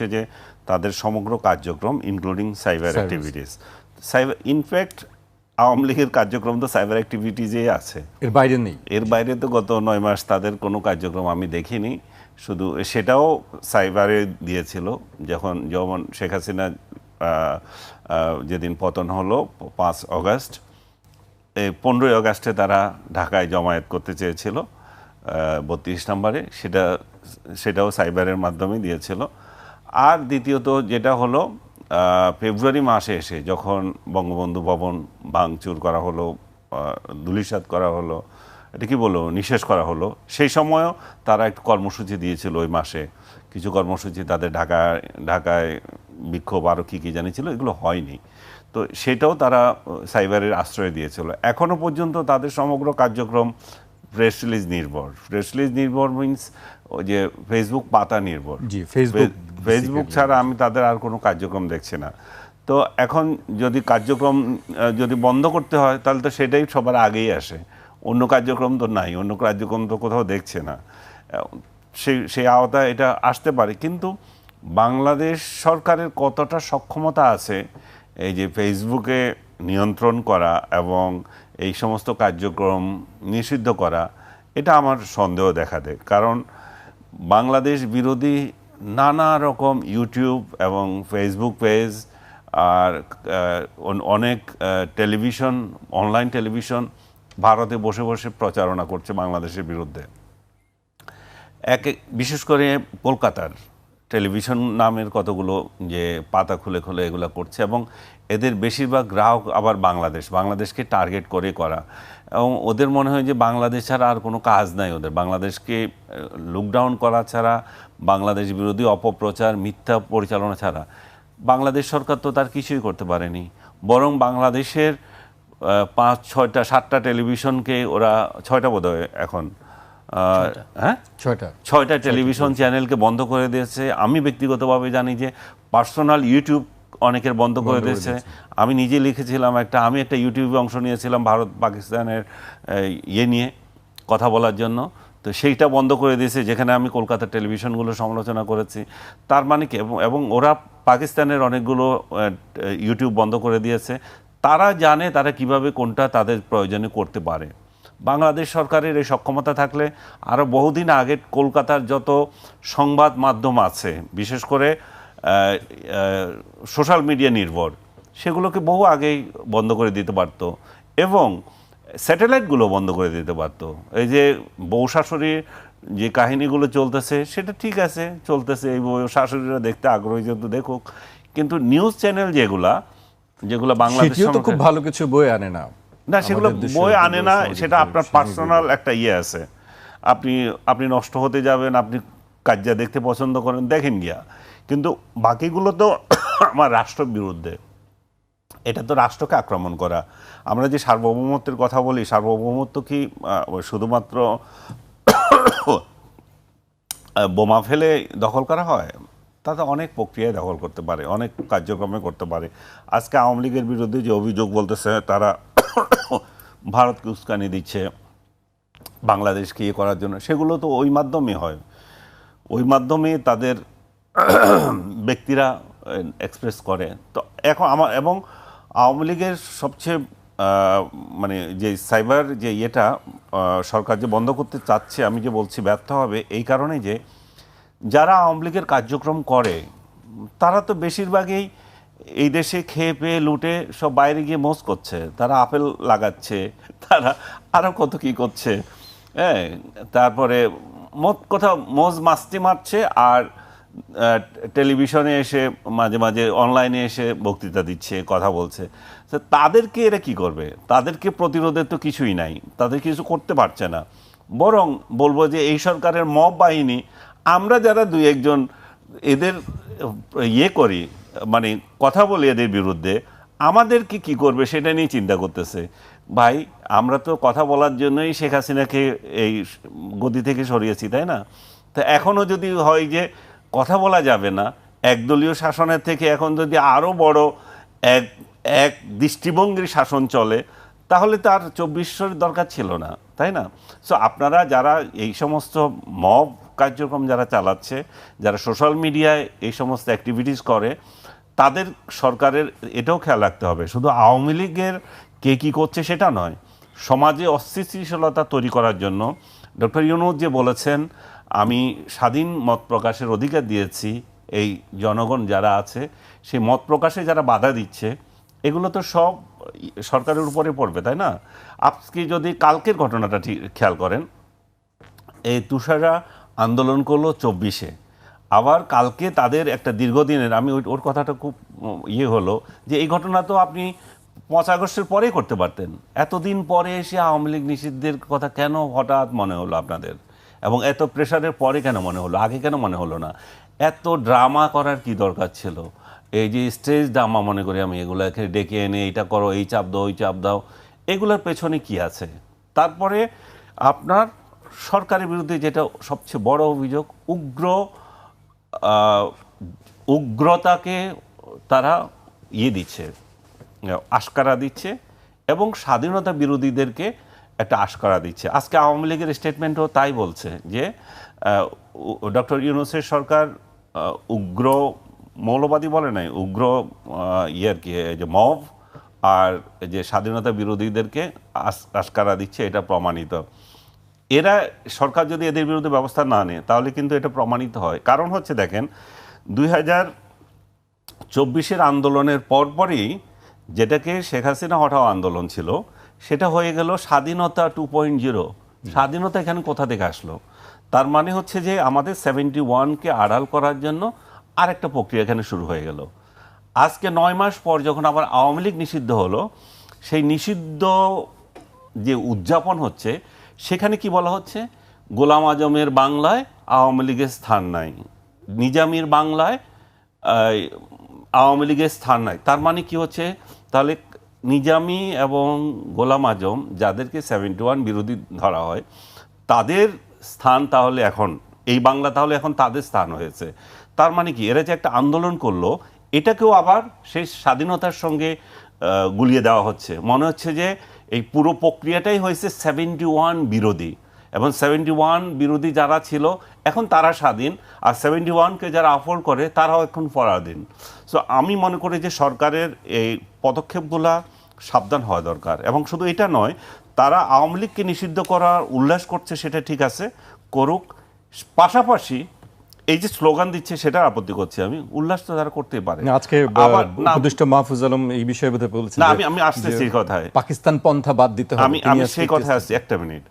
হচ্ছে যে তাদের সমগ্র কার্যক্রম including cyber activities cyber in fact Awami লীগের কার্যক্রম তো সাইবার অ্যাক্টিভিটিজে আছে। এর বাইরে নেই। এর বাইরে তো গত নয় মাস তাদের কোনো কার্যক্রম আমি দেখিনি। শুধু সেটাও সাইবারে দিয়েছিল যখন যেমন শেখ হাসিনা যেদিন পতন হলো পাঁচ অগস্ট এই পনেরোই আগস্টে তারা ঢাকায় জমায়েত করতে চেয়েছিল বত্রিশ নম্বরে। সেটা সেটাও সাইবারের মাধ্যমে দিয়েছিল। আর দ্বিতীয়ত যেটা হলো ফেব্রুয়ারি মাসে এসে যখন বঙ্গবন্ধু ভবন ভাঙচুর করা হলো ধূলিসাৎ করা হলো, এটা কি বলব, নিঃশেষ করা হলো, সেই সময়ও তারা একটু কর্মসূচি দিয়েছিল ওই মাসে। কিছু কর্মসূচি তাদের ঢাকায় ঢাকায় বিক্ষোভ আরও কী কী জানিয়েছিল, এগুলো হয়নি। তো সেটাও তারা সাইবারের আশ্রয় দিয়েছিল। এখনও পর্যন্ত তাদের সমগ্র কার্যক্রম প্রেস রিলিজ নির্ভর প্রেস রিলিজ নির্ভর মিনস ওই যে ফেসবুক পাতা নির্ভর জি, Facebook ফেসবুক ছাড়া আমি তাদের আর কোনো কার্যক্রম দেখছি না। তো এখন যদি কার্যক্রম যদি বন্ধ করতে হয় তাহলে তো সেটাই সবার আগেই আসে। অন্য কার্যক্রম তো নাই অন্য কার্যক্রম তো কোথাও দেখছে না। সেই সেই আওতায় এটা আসতে পারে। কিন্তু বাংলাদেশ সরকারের কতটা সক্ষমতা আছে এই যে ফেসবুকে নিয়ন্ত্রণ করা এবং এই সমস্ত কার্যক্রম নিষিদ্ধ করা, এটা আমার সন্দেহ দেখা দেয়। কারণ বাংলাদেশ বিরোধী নানা রকম ইউটিউব এবং ফেসবুক পেজ আর অনেক টেলিভিশন, অনলাইন টেলিভিশন ভারতে বসে বসে প্রচারণা করছে বাংলাদেশের বিরুদ্ধে। এক, বিশেষ করে কলকাতার। টেলিভিশন নামের কতগুলো যে পাতা খুলে খুলে এগুলো করছে এবং এদের বেশিরভাগ গ্রাহক আবার বাংলাদেশ। বাংলাদেশকে টার্গেট করে করা। এবং ওদের মনে হয় যে বাংলাদেশ ছাড়া আর কোনো কাজ নাই ওদের। বাংলাদেশকে লুকডাউন করা ছাড়া, বাংলাদেশ বিরোধী অপপ্রচার, মিথ্যা পরিচালনা ছাড়া। বাংলাদেশ সরকার তো তার কিছুই করতে পারেনি। বরং বাংলাদেশের পাঁচ, ছয়টা, সাতটা টেলিভিশনকে ওরা, ছয়টা বোধ এখন হ্যাঁ? ছয়টা। ছয়টা টেলিভিশন চ্যানেলকে বন্ধ করে দিয়েছে। আমি ব্যক্তিগতভাবে জানি যে পার্সোনাল ইউটিউব অনেকের বন্ধ করে দিয়েছে। আমি নিজে লিখেছিলাম একটা আমি একটা ইউটিউবে অংশ নিয়েছিলাম ভারত পাকিস্তানের ইয়ে নিয়ে কথা বলার জন্য। তো সেইটা বন্ধ করে দিয়েছে যেখানে আমি কলকাতার টেলিভিশনগুলো সমালোচনা করেছি। তার মানে কি? এবং এবং ওরা পাকিস্তানের অনেকগুলো ইউটিউব বন্ধ করে দিয়েছে। তারা জানে তারা কীভাবে কোনটা তাদের প্রয়োজনে করতে পারে। বাংলাদেশ সরকারের এই সক্ষমতা থাকলে আরও বহুদিন আগে কলকাতার যত সংবাদ মাধ্যম আছে বিশেষ করে সোশ্যাল মিডিয়া নির্ভর সেগুলোকে বহু আগেই বন্ধ করে দিতে পারতো এবং স্যাটেলাইটগুলো বন্ধ করে দিতে পারতো। এই যে বউ শাশুড়ির যে কাহিনীগুলো চলতেছে সেটা ঠিক আছে চলতেছে এই বউ শাশুড়িরা দেখতে আগ্রহী যেহেতু দেখুক। কিন্তু নিউজ চ্যানেল যেগুলা যেগুলো বাংলাদেশ খুব ভালো কিছু বই আনে না। না সেগুলো বই আনে না সেটা আপনার পার্সোনাল একটা ইয়ে আছে। আপনি আপনি নষ্ট হতে যাবেন আপনি কাজ্যা দেখতে পছন্দ করেন দেখেন গিয়া। কিন্তু বাকিগুলো তো আমার রাষ্ট্র বিরুদ্ধে। এটা তো রাষ্ট্রকে আক্রমণ করা। আমরা যে সার্বভৌমত্বের কথা বলি সার্বভৌমত্ব কি শুধুমাত্র বোমা ফেলে দখল করা হয়? তাতে অনেক প্রক্রিয়ায় দখল করতে পারে অনেক কার্যক্রমে করতে পারে। আজকে আওয়ামী লীগের বিরুদ্ধে যে অভিযোগ বলতেছে তারা ভারতকে উস্কানি দিচ্ছে, বাংলাদেশকে ইয়ে করার জন্য, সেগুলো তো ওই মাধ্যমে হয়। ওই মাধ্যমে তাদের ব্যক্তিরা এক্সপ্রেস করে। তো এখন আমার এবং আওয়ামী লীগের সবচেয়ে মানে যে সাইবার যে ইয়েটা সরকার যে বন্ধ করতে চাচ্ছে, আমি যে বলছি ব্যর্থ হবে, এই কারণে যে যারা আওয়ামী লীগের কার্যক্রম করে, তারা তো বেশিরভাগই এই দেশে খেয়ে পেয়ে লুটে সব বাইরে গিয়ে মোজ করছে। তারা আপেল লাগাচ্ছে, তারা আরও কত কি করছে। হ্যাঁ তারপরে মোট কথা মোজ মাস্তি মারছে আর টেলিভিশনে এসে মাঝে মাঝে অনলাইনে এসে বক্তৃতা দিচ্ছে, কথা বলছে। তো তাদেরকে এরা কি করবে? তাদেরকে প্রতিরোধের তো কিছুই নাই। তাদের কিছু করতে পারছে না। বরং বলব যে এই সরকারের মব বাহিনী, আমরা যারা দুই একজন এদের ইয়ে করি মানে কথা বলি এদের বিরুদ্ধে আমাদেরকে কি করবে সেটা নিয়ে চিন্তা করতেছে। ভাই, আমরা তো কথা বলার জন্যই শেখ হাসিনাকে এই গদি থেকে সরিয়েছি, তাই না? তো এখনও যদি হয় যে কথা বলা যাবে না, একদলীয় শাসনের থেকে এখন যদি আরও বড় এক এক দৃষ্টিভঙ্গির শাসন চলে, তাহলে তার চব্বিশের দরকার ছিল না, তাই না? সো আপনারা যারা এই সমস্ত মব কার্যক্রম যারা চালাচ্ছে, যারা সোশ্যাল মিডিয়ায় এই সমস্ত অ্যাক্টিভিটিস করে তাদের সরকারের এটাও খেয়াল রাখতে হবে। শুধু আওয়ামী লীগের কে কী করছে সেটা নয়, সমাজে অস্থিতিশীলতা তৈরি করার জন্য ডক্টর ইউনুদ যে বলেছেন, আমি স্বাধীন মত প্রকাশের অধিকার দিয়েছি, এই জনগণ যারা আছে, সেই মত প্রকাশে যারা বাধা দিচ্ছে, এগুলো তো সব সরকারের উপরে পড়বে, তাই না? আজকে যদি কালকের ঘটনাটা ঠিক খেয়াল করেন, এই তুষারা আন্দোলন করল চব্বিশে। আবার কালকে তাদের একটা দীর্ঘদিনের, আমি ওর কথাটা খুব ইয়ে হলো যে এই ঘটনা তো আপনি পাঁচ আগস্টের পরেই করতে পারতেন। এতদিন পরে এসে আওয়ামী লীগ নিষিদ্ধের কথা কেন হঠাৎ মনে হলো আপনাদের? এবং এত প্রেশারের পরে কেন মনে হলো? আগে কেন মনে হলো না? এত ড্রামা করার কি দরকার ছিল? এই যে স্টেজ ড্রামা মনে করি আমি, এগুলোকে ডেকে এনে এইটা করো, এই চাপ দাও, ওই চাপ দাও, এগুলোর পেছনে কি আছে? তারপরে আপনার সরকারের বিরুদ্ধে যেটা সবচেয়ে বড় অভিযোগ, উগ্র উগ্রতাকে তারা ইয়ে দিচ্ছে আশকারা দিচ্ছে এবং স্বাধীনতা বিরোধীদেরকে একটা আশকারা দিচ্ছে। আজকে আওয়ামী লীগের স্টেটমেন্টও তাই বলছে যে ডক্টর ইউনুসের সরকার উগ্র মৌলবাদী বলে নাই, উগ্র ইয়ে আর কি যে মব আর যে স্বাধীনতা বিরোধীদেরকে আশকারা দিচ্ছে, এটা প্রমাণিত। এরা সরকার যদি এদের বিরুদ্ধে ব্যবস্থা না নেয় তাহলে কিন্তু এটা প্রমাণিত হয়। কারণ হচ্ছে দেখেন দুই হাজার চব্বিশের আন্দোলনের পরপরই যেটাকে শেখ হাসিনা হঠাও আন্দোলন ছিল সেটা হয়ে গেল স্বাধীনতা টু পয়েন্ট জিরো। স্বাধীনতা এখানে কোথা থেকে আসলো? তার মানে হচ্ছে যে আমাদের সেভেন্টি ওয়ানকে আড়াল করার জন্য আরেকটা প্রক্রিয়া এখানে শুরু হয়ে গেল। আজকে নয় মাস পর যখন আবার আওয়ামী লীগ নিষিদ্ধ হলো সেই নিষিদ্ধ যে উদযাপন হচ্ছে সেখানে কি বলা হচ্ছে? গোলাম আজমের বাংলায় আওয়ামী লীগের স্থান নাই। নিজামীর বাংলায় আওয়ামী লীগের স্থান নাই। তার মানে কি হচ্ছে? তাহলে নিজামি এবং গোলাম আজম যাদেরকে সেভেন্টি ওয়ান বিরোধী ধরা হয়, তাদের স্থান তাহলে এখন, এই বাংলা তাহলে এখন তাদের স্থান হয়েছে। তার মানে কি? এরা যে একটা আন্দোলন করল, এটাকেও আবার সেই স্বাধীনতার সঙ্গে গুলিয়ে দেওয়া হচ্ছে। মনে হচ্ছে যে এই পুরো প্রক্রিয়াটাই হয়েছে সেভেন্টি ওয়ান বিরোধী। এবং সেভেন্টি ওয়ান বিরোধী যারা ছিল, এখন তারা স্বাধীন, আর সেভেন্টি ওয়ানকে যারা আফোর্ড করে, তারাও এখন পরাধীন। সো আমি মনে করি যে সরকারের এই পদক্ষেপগুলা সাবধান হওয়া দরকার। এবং শুধু এটা নয়, তারা আওয়ামী লীগকে নিষিদ্ধ করার উল্লাস করছে, সেটা ঠিক আছে, করুক। পাশাপাশি এই যে স্লোগান দিচ্ছে সেটা আপত্তি করছি আমি। উল্লাস তো তারা করতেই পারে। আজকে উপদেষ্টা মাহফুজ আলম এই বিষয়ে বোধহয় বলছেন না আমি আমি আসতেছি যে এই কথায়। পাকিস্তান পন্থা বাদ দিতে হবে। আমি আমি সেই কথায় আসছি। একটা মিনিট।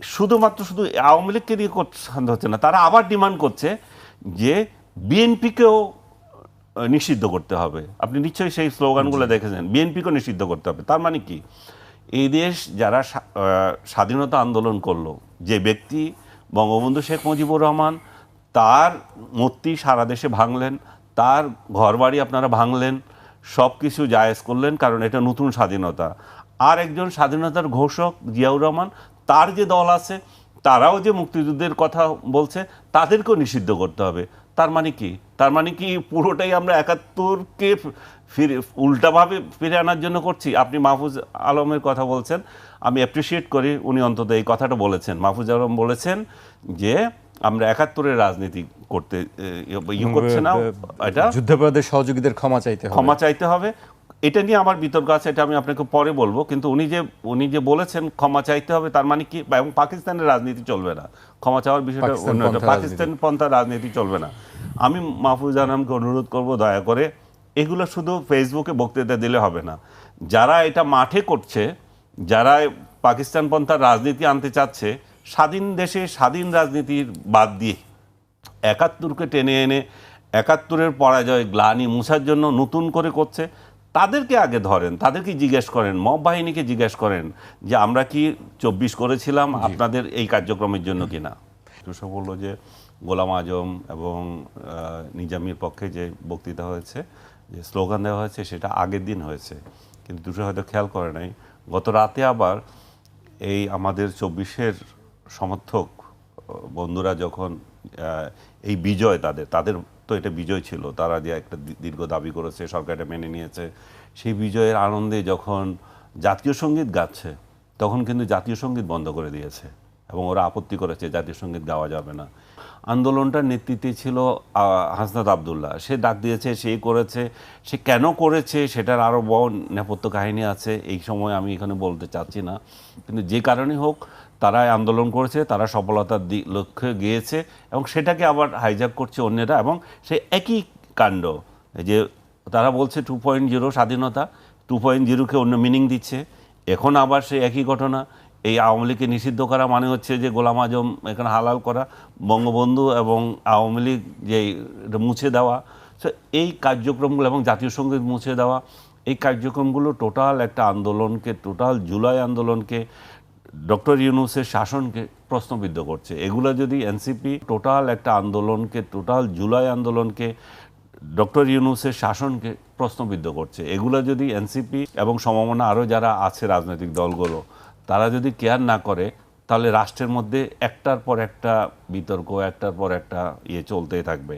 শুধুমাত্র শুধু আওয়ামী লীগকে দিয়ে করতে শান্ত হচ্ছে না তারা আবার ডিমান্ড করছে যে বিএনপিকেও নিষিদ্ধ করতে হবে। আপনি নিশ্চয়ই সেই স্লোগানগুলো দেখেছেন। বিএনপিকেও নিষিদ্ধ করতে হবে। তার মানে কি? এই দেশ যারা স্বাধীনতা আন্দোলন করল যে ব্যক্তি বঙ্গবন্ধু শেখ মুজিবুর রহমান, তার মূর্তি সারা দেশে ভাঙলেন, তার ঘরবাড়ি আপনারা ভাঙলেন সব কিছু জায়েজ করলেন, কারণ এটা নতুন স্বাধীনতা। আর একজন স্বাধীনতার ঘোষক জিয়াউর রহমান, তার যে দল আছে, তারাও যে মুক্তিযুদ্ধের কথা বলছে, তাদেরকেও নিষিদ্ধ করতে হবে। তার মানে কি? তার মানে কি পুরোটাই আমরা একাত্তরকে ফিরে উল্টাভাবে ফিরে আনার জন্য করছি? আপনি মাহফুজ আলমের কথা বলছেন আমি অ্যাপ্রিসিয়েট করি উনি অন্তত এই কথাটা বলেছেন। মাহফুজ আলম বলেছেন যে আমরা একাত্তরের রাজনীতি করতে ইয়ে করছে না। এটা যুদ্ধাপরাধের সহযোগীদের ক্ষমা চাইতে ক্ষমা চাইতে হবে। এটা নিয়ে আমার বিতর্ক আছে এটা আমি আপনাকে পরে বলব। কিন্তু উনি যে উনি যে বলেছেন ক্ষমা চাইতে হবে তার মানে কি? এবং পাকিস্তানের রাজনীতি চলবে না। ক্ষমা চাওয়ার বিষয়টা পাকিস্তান অন্য পাকিস্তান পন্থা রাজনীতি চলবে না। আমি মাহফুজ আনামকে অনুরোধ করব দয়া করে এগুলো শুধু ফেসবুকে বক্তৃতা দিলে হবে না। যারা এটা মাঠে করছে যারা পাকিস্তান পন্থার রাজনীতি আনতে চাচ্ছে স্বাধীন দেশে স্বাধীন রাজনীতির বাদ দিয়ে একাত্তরকে টেনে এনে একাত্তরের পরাজয় গ্লানি মুছার জন্য নতুন করে করছে তাদেরকে আগে ধরেন তাদেরকে জিজ্ঞেস করেন মব বাহিনীকে জিজ্ঞেস করেন যে আমরা কি চব্বিশ করেছিলাম আপনাদের এই কার্যক্রমের জন্য কিনা? তুষা বলল যে গোলাম আজম এবং নিজামির পক্ষে যে বক্তৃতা হয়েছে যে স্লোগান দেওয়া হয়েছে সেটা আগের দিন হয়েছে। কিন্তু দুটো হয়তো খেয়াল করে নাই। গত রাতে আবার এই আমাদের চব্বিশের সমর্থক বন্ধুরা যখন এই বিজয় তাদের তাদের তো এটা বিজয় ছিল, তারা যে একটা দীর্ঘ দাবি করেছে, সরকার এটা মেনে নিয়েছে, সেই বিজয়ের আনন্দে যখন জাতীয় সংগীত গাচ্ছে, তখন কিন্তু জাতীয় সংগীত বন্ধ করে দিয়েছে এবং ওরা আপত্তি করেছে, জাতীয় সংগীত গাওয়া যাবে না। আন্দোলনটার নেতৃত্বে ছিল হাসনাত আবদুল্লাহ। সে ডাক দিয়েছে, সে করেছে, সে কেন করেছে সেটার আরও বড় নেপথ্য কাহিনী আছে, এই সময় আমি এখানে বলতে চাচ্ছি না। কিন্তু যে কারণে হোক তারা আন্দোলন করেছে, তারা সফলতার লক্ষ্যে গিয়েছে এবং সেটাকে আবার হাইজ্যাক করছে অন্যরা এবং সে একই কাণ্ড, যে তারা বলছে টু পয়েন্ট জিরো স্বাধীনতা টু পয়েন্ট জিরোকে অন্য মিনিং দিচ্ছে, এখন আবার সেই একই ঘটনা, এই আওয়ামী লীগকে নিষিদ্ধ করা মানে হচ্ছে যে গোলাম আজম এখানে হালাল করা, বঙ্গবন্ধু এবং আওয়ামী লীগ যে মুছে দেওয়া, তো এই কার্যক্রমগুলো এবং জাতীয় সংগীত মুছে দেওয়া, এই কার্যক্রমগুলো টোটাল একটা আন্দোলনকে টোটাল জুলাই আন্দোলনকে ডক্টর ইউনুসের শাসনকে প্রশ্নবিদ্ধ করছে। এগুলো যদি এনসিপি টোটাল একটা আন্দোলনকে, টোটাল জুলাই আন্দোলনকে, ডক্টর ইউনুসের শাসনকে প্রশ্নবিদ্ধ করছে। এগুলো যদি এনসিপি এবং সমমনা আরও যারা আছে রাজনৈতিক দলগুলো, তারা যদি কেয়ার না করে, তাহলে রাষ্ট্রের মধ্যে একটার পর একটা বিতর্ক, একটার পর একটা ইয়ে চলতেই থাকবে।